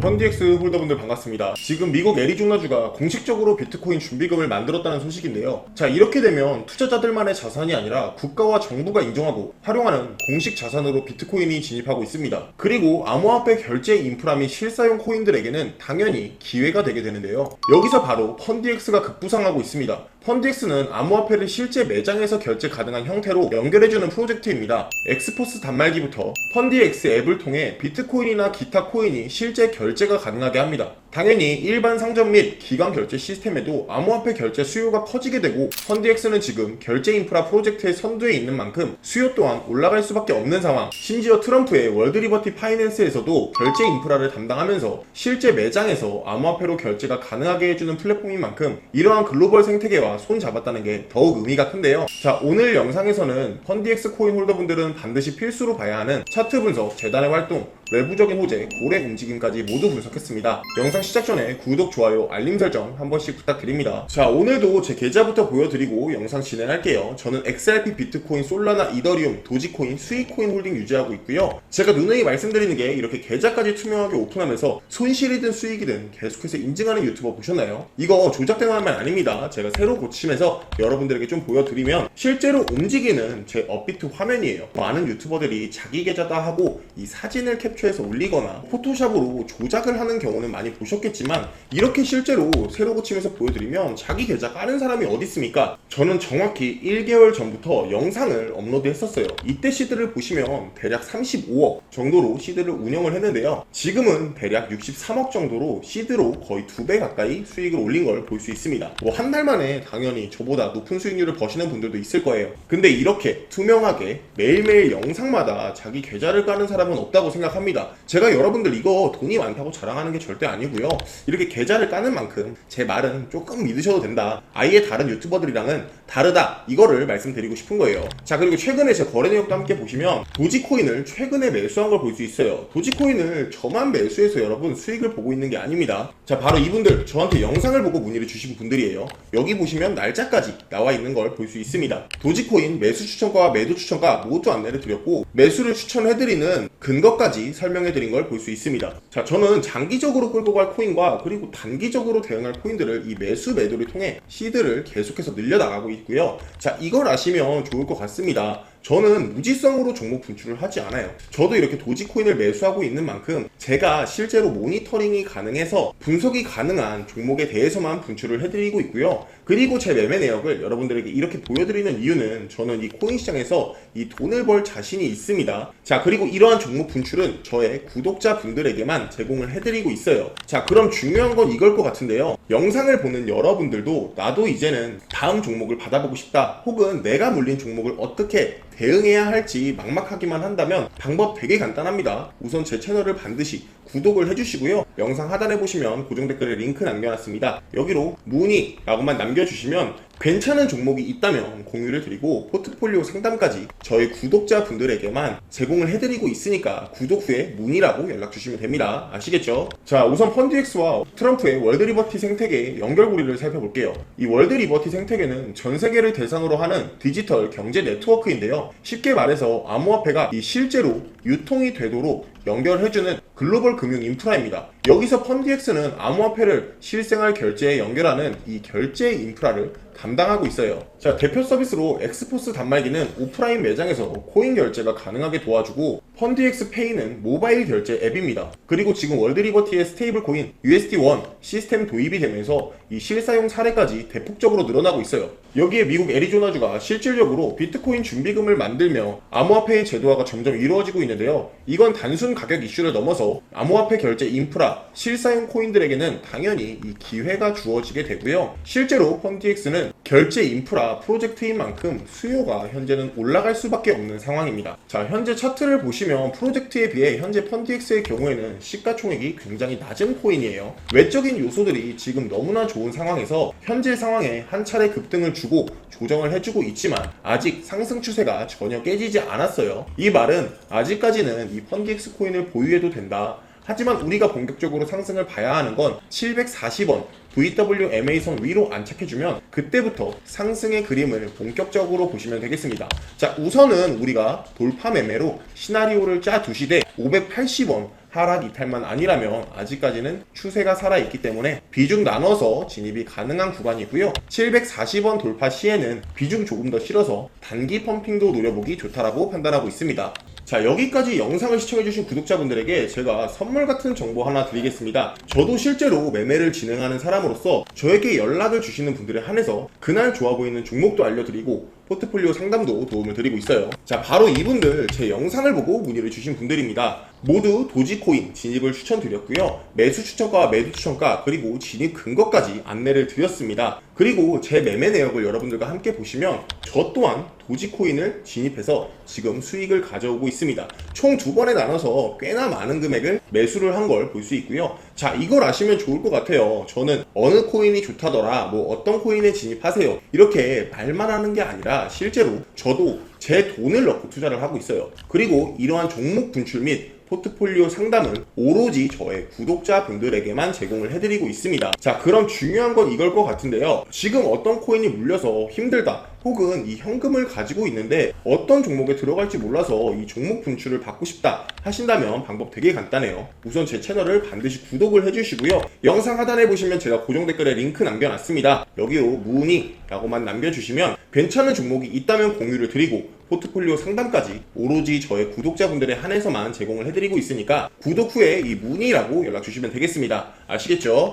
펀디엑스 홀더분들 반갑습니다. 지금 미국 애리조나주가 공식적으로 비트코인 준비금을 만들었다는 소식인데요. 자, 이렇게 되면 투자자들만의 자산이 아니라 국가와 정부가 인정하고 활용하는 공식 자산으로 비트코인이 진입하고 있습니다. 그리고 암호화폐 결제 인프라 및 실사용 코인들에게는 당연히 기회가 되게 되는데요. 여기서 바로 펀디엑스가 급부상하고 있습니다. 펀디엑스는 암호화폐를 실제 매장에서 결제 가능한 형태로 연결해주는 프로젝트입니다. 엑스포스 단말기부터 펀디엑스 앱을 통해 비트코인이나 기타 코인이 실제 결제가 가능하게 합니다. 당연히 일반 상점 및 기관 결제 시스템에도 암호화폐 결제 수요가 커지게 되고 펀디엑스는 지금 결제 인프라 프로젝트의 선두에 있는 만큼 수요 또한 올라갈 수밖에 없는 상황. 심지어 트럼프의 월드 리버티 파이낸스에서도 결제 인프라를 담당하면서 실제 매장에서 암호화폐로 결제가 가능하게 해주는 플랫폼인 만큼 이러한 글로벌 생태계와 손 잡았다는 게 더욱 의미가 큰데요. 자 오늘 영상에서는 펀디엑스 코인 홀더분들은 반드시 필수로 봐야 하는 차트 분석, 재단의 활동, 외부적인 호재, 고래 움직임까지 모두 분석했습니다. 영상 시작 전에 구독, 좋아요, 알림 설정 한 번씩 부탁드립니다. 자, 오늘도 제 계좌부터 보여드리고 영상 진행할게요. 저는 XRP, 비트코인, 솔라나, 이더리움, 도지코인, 스위코인 홀딩 유지하고 있고요. 제가 누누이 말씀드리는 게 이렇게 계좌까지 투명하게 오픈하면서 손실이든 수익이든 계속해서 인증하는 유튜버 보셨나요? 이거 조작된 화면 아닙니다. 제가 새로 고치면서 여러분들에게 좀 보여드리면 실제로 움직이는 제 업비트 화면이에요. 많은 유튜버들이 자기 계좌다 하고 이 사진을 캡처 해서 올리거나 포토샵으로 조작을 하는 경우는 많이 보셨겠지만 이렇게 실제로 새로 고치면서 보여드리면 자기 계좌 까는 사람이 어디 있습니까? 저는 정확히 1개월 전부터 영상을 업로드 했었어요. 이때 시드를 보시면 대략 35억 정도로 시드를 운영을 했는데요. 지금은 대략 63억 정도로 시드로 거의 두배 가까이 수익을 올린 걸 볼 수 있습니다. 뭐 한 달 만에 당연히 저보다 높은 수익률을 버시는 분들도 있을 거예요. 근데 이렇게 투명하게 매일매일 영상마다 자기 계좌를 까는 사람은 없다고 생각합 니다. 제가 여러분들 이거 돈이 많다고 자랑하는 게 절대 아니고요. 이렇게 계좌를 까는 만큼 제 말은 조금 믿으셔도 된다. 아예 다른 유튜버들이랑은 다르다. 이거를 말씀드리고 싶은 거예요. 자, 그리고 최근에 제 거래 내역도 함께 보시면 도지코인을 최근에 매수한 걸 볼 수 있어요. 도지코인을 저만 매수해서 여러분 수익을 보고 있는 게 아닙니다. 자, 바로 이분들 저한테 영상을 보고 문의를 주신 분들이에요. 여기 보시면 날짜까지 나와 있는 걸 볼 수 있습니다. 도지코인 매수 추천가와 매도 추천가 모두 안내를 드렸고 매수를 추천해드리는 근거까지 설명해 드린 걸 볼 수 있습니다. 자, 저는 장기적으로 끌고 갈 코인과 그리고 단기적으로 대응할 코인들을 이 매수 매도를 통해 시드를 계속해서 늘려나가고 있고요. 자, 이걸 아시면 좋을 것 같습니다. 저는 무지성으로 종목 분출을 하지 않아요. 저도 이렇게 도지코인을 매수하고 있는 만큼 제가 실제로 모니터링이 가능해서 분석이 가능한 종목에 대해서만 분출을 해드리고 있고요. 그리고 제 매매 내역을 여러분들에게 이렇게 보여드리는 이유는 저는 이 코인 시장에서 이 돈을 벌 자신이 있습니다. 자, 그리고 이러한 종목 분출은 저의 구독자 분들에게만 제공을 해드리고 있어요. 자, 그럼 중요한 건 이걸 것 같은데요. 영상을 보는 여러분들도 나도 이제는 다음 종목을 받아보고 싶다. 혹은 내가 물린 종목을 어떻게 대응해야 할지 막막하기만 한다면 방법 되게 간단합니다. 우선 제 채널을 반드시 구독을 해주시고요. 영상 하단에 보시면 고정 댓글에 링크 남겨놨습니다. 여기로 문의 라고만 남겨주시면 괜찮은 종목이 있다면 공유를 드리고 포트폴리오 상담까지 저희 구독자 분들에게만 제공을 해드리고 있으니까 구독 후에 문의라고 연락 주시면 됩니다. 아시겠죠? 자, 우선 펀드엑스와 트럼프의 월드 리버티 생태계의 연결고리를 살펴볼게요. 이 월드 리버티 생태계는 전 세계를 대상으로 하는 디지털 경제 네트워크인데요. 쉽게 말해서 암호화폐가 이 실제로 유통이 되도록 연결해주는 글로벌 금융 인프라입니다. 여기서 펀디엑스는 암호화폐를 실생활 결제에 연결하는 이 결제 인프라를 담당하고 있어요. 자, 대표 서비스로 엑스포스 단말기는 오프라인 매장에서 코인 결제가 가능하게 도와주고 펀디엑스 페이는 모바일 결제 앱입니다. 그리고 지금 월드리버티의 스테이블 코인 USD1 시스템 도입이 되면서 이 실사용 사례까지 대폭적으로 늘어나고 있어요. 여기에 미국 애리조나주가 실질적으로 비트코인 준비금을 만들며 암호화폐의 제도화가 점점 이루어지고 있는데요. 이건 단순 가격 이슈를 넘어서 암호화폐 결제 인프라, 실사용 코인들에게는 당연히 이 기회가 주어지게 되고요. 실제로 펀디엑스는 결제 인프라 프로젝트인 만큼 수요가 현재는 올라갈 수밖에 없는 상황입니다. 자, 현재 차트를 보시면 프로젝트에 비해 현재 펀디엑스의 경우에는 시가총액이 굉장히 낮은 코인이에요. 외적인 요소들이 지금 너무나 좋은 상황에서 현재 상황에 한 차례 급등을 주고 조정을 해주고 있지만 아직 상승 추세가 전혀 깨지지 않았어요. 이 말은 아직까지는 이 펀디엑스 코인을 보유해도 된다. 하지만 우리가 본격적으로 상승을 봐야 하는 건 740원 VWMA선 위로 안착해주면 그때부터 상승의 그림을 본격적으로 보시면 되겠습니다. 자, 우선은 우리가 돌파 매매로 시나리오를 짜 두시되 580원 하락 이탈만 아니라면 아직까지는 추세가 살아있기 때문에 비중 나눠서 진입이 가능한 구간이고요. 740원 돌파 시에는 비중 조금 더 실어서 단기 펌핑도 노려보기 좋다라고 판단하고 있습니다. 자 여기까지 영상을 시청해주신 구독자분들에게 제가 선물 같은 정보 하나 드리겠습니다. 저도 실제로 매매를 진행하는 사람으로서 저에게 연락을 주시는 분들에 한해서 그날 좋아 보이는 종목도 알려드리고 포트폴리오 상담도 도움을 드리고 있어요. 자, 바로 이분들 제 영상을 보고 문의를 주신 분들입니다. 모두 도지코인 진입을 추천드렸고요. 매수 추천가와 매도 추천가 그리고 진입 근거까지 안내를 드렸습니다. 그리고 제 매매 내역을 여러분들과 함께 보시면 저 또한 도지코인을 진입해서 지금 수익을 가져오고 있습니다. 총 두 번에 나눠서 꽤나 많은 금액을 매수를 한 걸 볼 수 있고요. 자, 이걸 아시면 좋을 것 같아요. 저는 어느 코인이 좋다더라, 뭐 어떤 코인에 진입하세요. 이렇게 말만 하는 게 아니라 실제로 저도 제 돈을 넣고 투자를 하고 있어요. 그리고 이러한 종목 분출 및 포트폴리오 상담은 오로지 저의 구독자분들에게만 제공을 해드리고 있습니다. 자, 그럼 중요한 건 이걸 것 같은데요. 지금 어떤 코인이 물려서 힘들다, 혹은 이 현금을 가지고 있는데 어떤 종목에 들어갈지 몰라서 이 종목 분출을 받고 싶다 하신다면 방법 되게 간단해요. 우선 제 채널을 반드시 구독을 해주시고요. 영상 하단에 보시면 제가 고정 댓글에 링크 남겨놨습니다. 여기요 문의라고만 남겨주시면 괜찮은 종목이 있다면 공유를 드리고 포트폴리오 상담까지 오로지 저의 구독자분들에 한해서만 제공을 해드리고 있으니까 구독 후에 이 문의라고 연락 주시면 되겠습니다. 아시겠죠?